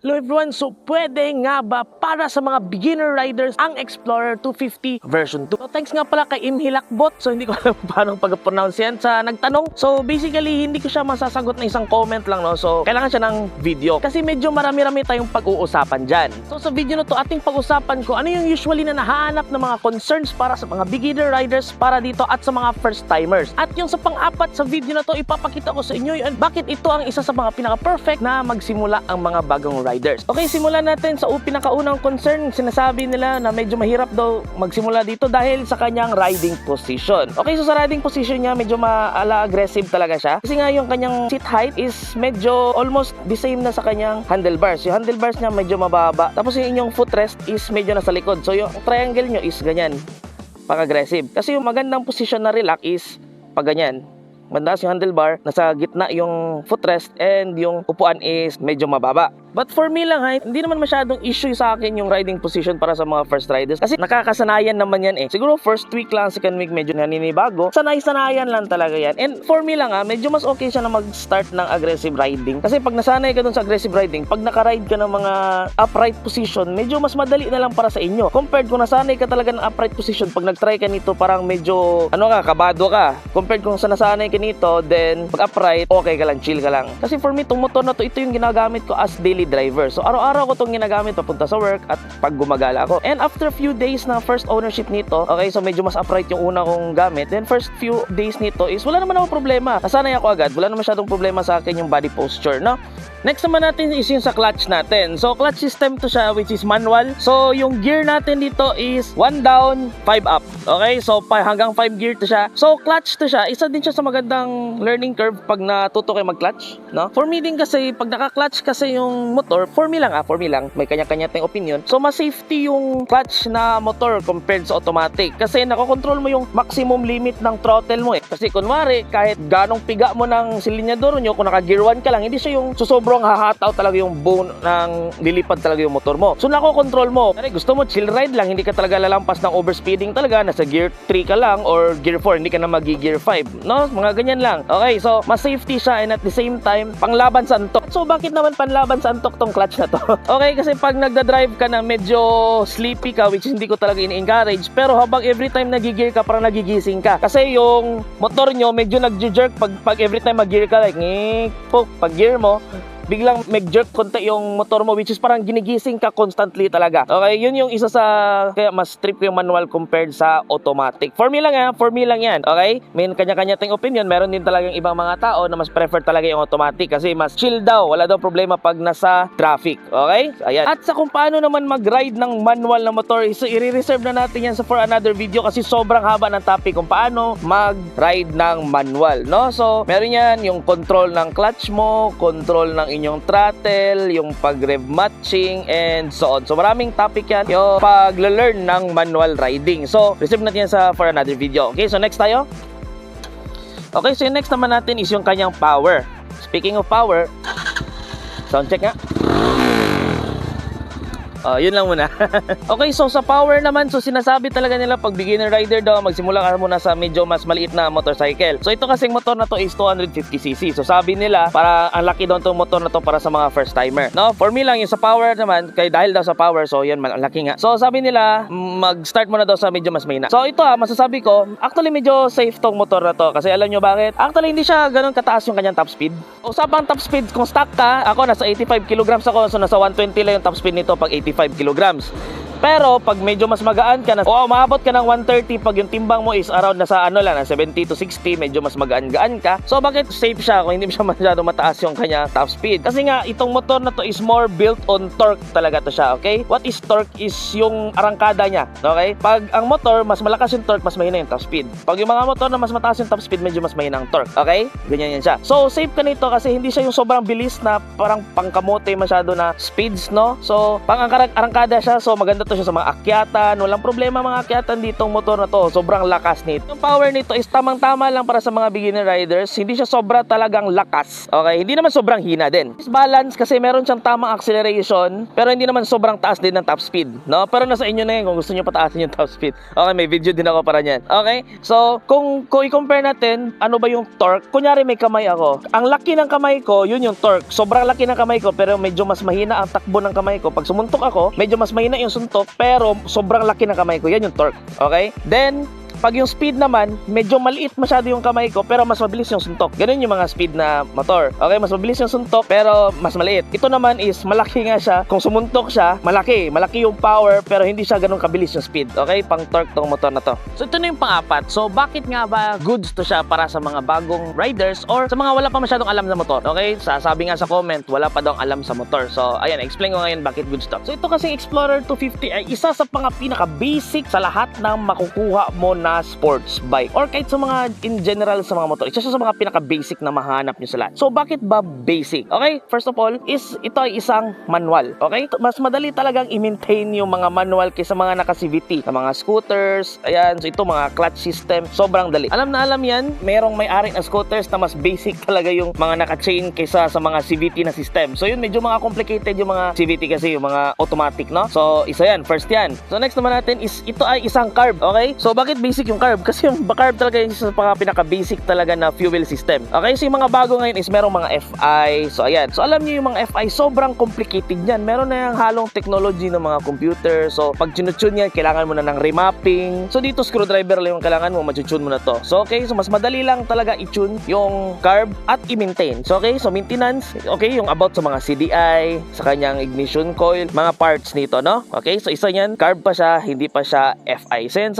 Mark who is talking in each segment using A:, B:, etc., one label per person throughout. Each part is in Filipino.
A: Hello everyone, so pwede nga ba para sa mga beginner riders ang Explorer 250 version 2? So thanks nga pala kay Imhilakbot, so hindi ko alam paano pag-pronounce yan sa nagtanong. So basically, hindi ko siya masasagot na isang comment lang, no? So kailangan siya ng video kasi medyo marami-rami tayong pag-uusapan dyan. So sa video na to, ating pag-usapan ko ano yung usually na nahanap ng mga concerns para sa mga beginner riders para dito at sa mga first timers. At yung sa pang-apat sa video na to, ipapakita ko sa inyo yun, bakit ito ang isa sa mga pinaka-perfect na magsimula ang mga bagong. Okay, simulan natin sa pinakaunang concern. Sinasabi nila na medyo mahirap daw magsimula dito dahil sa kanyang riding position. Okay, so sa riding position niya, medyo maala aggressive talaga siya. Kasi nga yung kanyang seat height is medyo almost the same na sa kanyang handlebars. Yung handlebars niya medyo mababa. Tapos yung inyong footrest is medyo nasa likod. So yung triangle nyo is ganyan pag-aggressive. Kasi yung magandang position na relax is pag ganyan. Mandaas yung handlebar, nasa gitna yung footrest and yung upuan is medyo mababa. But for me lang ha, hindi naman masyadong issue sa akin yung riding position para sa mga first riders. Kasi nakakasanayan naman yan eh. Siguro first week lang, second week medyo naninibago. Sanay-sanayan lang talaga yan. And for me lang ha, medyo mas okay siya na mag-start ng aggressive riding. Kasi pag nasanay ka dun sa aggressive riding, pag nakaride ka ng mga upright position, medyo mas madali na lang para sa inyo. Compared kung nasanay ka talaga ng upright position, pag nag-try ka nito, parang medyo, ano ka, kabado ka. Compared kung sa nasanay ka nito, then pag upright, okay ka lang, chill ka lang. Kasi for me, itong motor na to, ito yung ginagamit ko as daily driver. So araw-araw ko itong ginagamit papunta sa work at pag gumagala ako. And after few days na first ownership nito, okay, so medyo mas upright yung una kong gamit. Then first few days nito is wala naman ako problema. Nasanay ako agad. Wala naman masyadong problema sa akin yung body posture, no? Next naman natin is yung sa clutch natin. So clutch system to siya which is manual. So yung gear natin dito is 1 down, 5 up. Okay? So pa, hanggang 5 gear to siya. So clutch to siya. Isa din siya sa magandang learning curve pag natuto kayo mag-clutch, no? For me din kasi pag naka-clutch kasi yung motor, for me lang ah, for me lang, may kanya-kanya tayong opinion. So mas safety yung clutch na motor compared sa automatic kasi nakokontrol mo yung maximum limit ng throttle mo eh. Kasi kunwari, kahit ganong piga mo ng silinyador nyo, kung naka gear 1 ka lang, hindi siya yung sobrang hahataw talaga yung bone ng lilipad talaga yung motor mo. So nakokontrol mo. Kaya gusto mo chill ride lang, hindi ka talaga lalampas ng overspeeding talaga, nasa gear 3 ka lang or gear 4, hindi ka na magi gear 5. No? Mga ganyan lang. Okay, so mas safety siya and at the same time, panglaban sa antok. So bakit naman panlaban sa antok tong clutch na to? okay, kasi pag nagda-drive ka na medyo sleepy ka, which hindi ko talaga ini-encourage, pero habang every time nagigir ka, parang nagigising ka. Kasi yung motor nyo, medyo nagjo-jerk pag, pag every time mag-gear ka, like, ngik, pag gear mo, biglang mag-jerk konti yung motor mo which is parang ginigising ka constantly talaga. Okay, yun yung isa sa kaya mas trip ko yung manual compared sa automatic. For me lang yan, for me lang yan. Okay? May kanya-kanya tayong opinion. Meron din talagang ibang mga tao na mas prefer talaga yung automatic kasi mas chill daw. Wala daw problema pag nasa traffic. Okay? Ayan. At sa kung paano naman mag-ride ng manual na motor, so i-reserve na natin yan sa for another video kasi sobrang haba ng topic kung paano mag-ride ng manual, no? So, meron yan yung control ng clutch mo, control ng inyong throttle, yung pag-rev matching, and so on. So, maraming topic yan, yung pag-learn ng manual riding. So, reserve natin yan sa for another video. Okay, so next tayo. Okay, so yung next naman natin is yung kanyang power. Speaking of power, sound check nga. Oh, yun lang muna. okay, so sa power naman, so sinasabi talaga nila pag beginner rider daw, magsimula ka muna sa medyo mas maliit na motorcycle. So ito kasing motor na to is 250cc. So sabi nila, para ang laki daw itong motor na to para sa mga first timer. No, for me lang yung sa power naman, kay dahil daw sa power, so man, ang laki nga. So sabi nila, mag-start muna daw sa medyo mas mahina. So ito ah, masasabi ko, actually medyo safe tong motor na to. Kasi alam nyo bakit? Actually hindi siya ganun kataas yung kanyang top speed. Usapang top speed, kung stock ka, ako nasa 85 kilograms ako, so nasa 120 lang yung top speed nito pag 85 kilograms. Pero pag medyo mas magaan ka na, o umabot ka ng 130 pag yung timbang mo is around nasa ano lang, nasa 70 to 60, medyo mas magaan-gaan ka. So bakit safe siya kung hindi siya masyado mataas yung kanya top speed? Kasi nga itong motor na to is more built on torque talaga to siya, okay? What is torque is yung arangkada niya, okay? Pag ang motor mas malakas yung torque, mas mahina yung top speed. Pag yung mga motor na mas mataas yung top speed, medyo mas mahina ang torque, okay? Ganyan yan siya. So safe ka nito kasi hindi siya yung sobrang bilis na parang pangkamote masyado na speeds, no? So pang arangkada siya, so maganda to siya sa mga akyatan. Walang problema mga akyatan dito ang motor na to. Sobrang lakas nito. Yung power nito is tamang-tama lang para sa mga beginner riders. Hindi siya sobra talagang lakas. Okay? Hindi naman sobrang hina din. Is balance kasi meron siyang tamang acceleration pero hindi naman sobrang taas din ng top speed. No? Pero nasa inyo na yan kung gusto niyo pataasin yung top speed. Okay, may video din ako para niyan. Okay? So, kung, kung i-compare natin, ano ba yung torque? Kunyari may kamay ako. Ang laki ng kamay ko, yun yung torque. Sobrang laki ng kamay ko pero medyo mas mahina ang takbo ng kamay ko. Pag sumuntok ako, medyo mas mahina yung suntok pero sobrang laki ng kamay ko. Yan yung torque. Okay? Then, pag yung speed naman, medyo maliit masyado yung kamay ko pero mas mabilis yung suntok. Ganun yung mga speed na motor. Okay, mas mabilis yung suntok pero mas maliit. Ito naman is malaki nga siya. Kung sumuntok siya, malaki. Malaki yung power pero hindi siya ganun kabilis yung speed. Okay, pang torque tong motor na to. So ito na yung pang-apat. So bakit nga ba goods to siya para sa mga bagong riders or sa mga wala pa masyadong alam sa motor? Okay, sasabi nga sa comment, wala pa daw alam sa motor. So ayan, explain ko ngayon bakit goods to. So ito kasi Explorer 250 ay isa sa mga pinaka-basic sa lahat ng makukuha mo na sports bike or kahit sa mga in general sa mga motor. Isa sa mga pinaka-basic na mahanap nyo sa lahat. So bakit ba basic? Okay, first of all, is ito ay isang manual. Okay? Mas madali talagang i-maintain yung mga manual kaysa mga naka-CVT. Sa mga scooters, ayan, so ito mga clutch system, sobrang dali. Alam na alam yan, merong may-ari ng scooters na mas basic talaga yung mga naka-chain kaysa sa mga CVT na system. So yun, medyo mga complicated yung mga CVT kasi yung mga automatic, no? So isa yan, first yan. So next naman natin is ito ay isang carb, okay? So bakit basic yung carb? Kasi yung carb talaga yung isa sa pinaka-basic talaga na fuel system. Okay, so yung mga bago ngayon is merong mga FI. So ayan. So alam niyo yung mga FI, sobrang complicated yan. Meron na yung halong technology ng mga computer. So pag tune yan, kailangan mo na ng remapping. So dito screwdriver lang yung kailangan mo, matutune mo na to. So okay, so mas madali lang talaga i-tune yung carb at i-maintain. So okay, so maintenance, okay, yung about sa mga CDI, sa kanyang ignition coil, mga parts nito, no? Okay, so isa yan, carb pa siya, hindi pa siya FI. So yan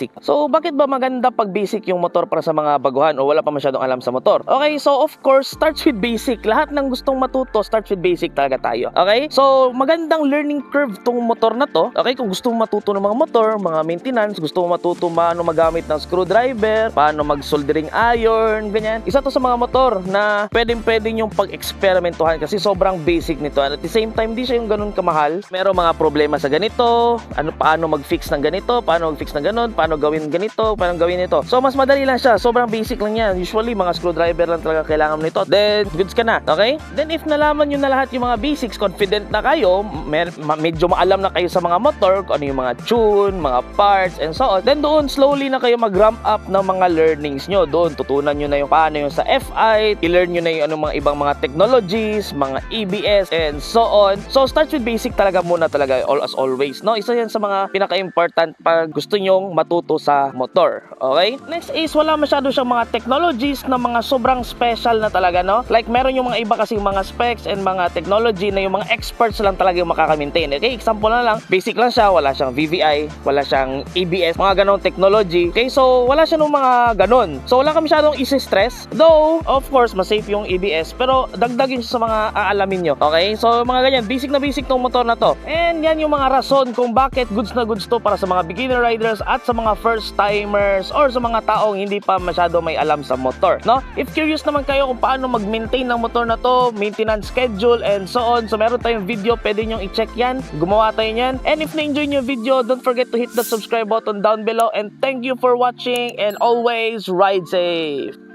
A: nagpapa-basic. So bakit ba maganda pag basic yung motor para sa mga baguhan o wala pa masyadong alam sa motor? Okay, so of course, starts with basic. Lahat ng gustong matuto, starts with basic talaga tayo. Okay? So magandang learning curve tong motor na to. Okay, kung gusto mong matuto ng mga motor, mga maintenance, gusto mong matuto paano magamit ng screwdriver, paano mag-soldering iron, ganyan. Isa to sa mga motor na pwedeng pwedeng yung pag-experimentuhan kasi sobrang basic nito. And at the same time, di siya yung ganun kamahal. Merong mga problema sa ganito, ano paano mag-fix ng ganito, paano mag-fix ng ganun, paano gawin ganito, paano gawin ito. So mas madali lang siya, sobrang basic lang yan. Usually mga screwdriver lang talaga kailangan nito. Then goods ka na, okay? Then if nalaman niyo na lahat yung mga basics, confident na kayo, mer- medyo maalam na kayo sa mga motor, ano yung mga tune, mga parts, and so on. Then doon slowly na kayo mag-ramp up ng mga learnings nyo. Doon tutunan nyo na yung paano yung sa FI, i-learn nyo na yung anong mga ibang mga technologies, mga EBS, and so on. So start with basic talaga muna talaga, all as always. No? Isa yan sa mga pinaka-important pag gusto nyong matuto sa motor. Okay? Next is wala masyado siyang mga technologies na mga sobrang special na talaga, no? Like meron yung mga iba kasi mga specs and mga technology na yung mga experts lang talaga yung makaka-maintain. Okay? Example na lang, basic lang siya, wala siyang VVI, wala siyang ABS, mga ganong technology. Okay? So, wala siya nung mga ganon. So, wala ka masyadong isi-stress. Though, of course, mas safe yung ABS, pero dagdag yun sa mga aalamin nyo. Okay? So, mga ganyan, basic na basic tong motor na to. And yan yung mga rason kung bakit goods na goods to para sa mga beginner riders at sa mga first timers or sa mga taong hindi pa masyado may alam sa motor, no? If curious naman kayo kung paano mag-maintain ng motor na to, maintenance schedule and so on, so meron tayong video, pwede nyo i-check yan, gumawa tayo yan. And if na-enjoy nyo video, don't forget to hit the subscribe button down below and thank you for watching and always ride safe!